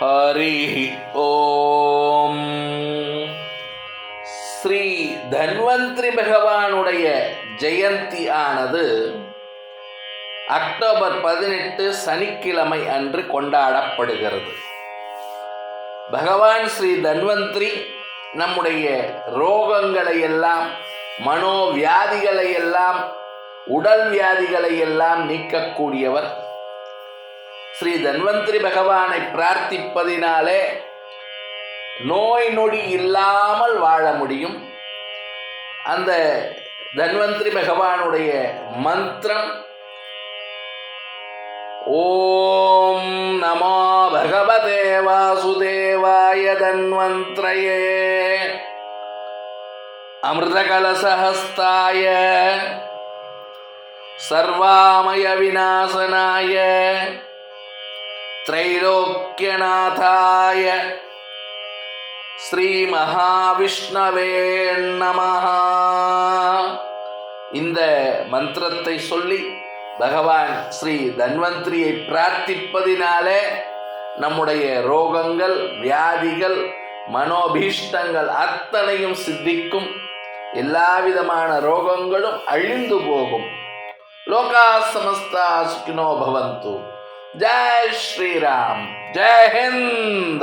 ஹரி ஓம் ஸ்ரீ தன்வந்திரி பகவானுடைய ஜெயந்தி ஆனது அக்டோபர் பதினெட்டு சனிக்கிழமை அன்று கொண்டாடப்படுகிறது. பகவான் ஸ்ரீ தன்வந்திரி நம்முடைய ரோகங்களை எல்லாம் மனோவியாதிகளை எல்லாம் உடல் வியாதிகளை எல்லாம் நீக்கக்கூடியவர். ஸ்ரீ தன்வந்திரி பகவானை பிரார்த்திப்பதினாலே நோய் நொடி இல்லாமல் வாழ முடியும். அந்த தன்வந்திரி பகவானுடைய மந்திரம் ஓம் நமோ பகவதே வாசுதேவாய தன்வந்திரயே அமிர்தகலசஹஸ்தாய சர்வாமய விநாசனாய त्रैलोक्यनाथाय ஸ்ரீமகாவிஷ்ணவே நமஹ இந்த மந்திரத்தை சொல்லி பகவான் ஸ்ரீ தன்வந்திரியை பிரார்த்திப்பதினாலே நம்முடைய ரோகங்கள் வியாதிகள் மனோபீஷ்டங்கள் அத்தனையும் சித்திக்கும் எல்லா விதமான ரோகங்களும் அழிந்து போகும் லோகா சமஸ்தா சுகினோ பவந்து जय श्री राम जय हिंद।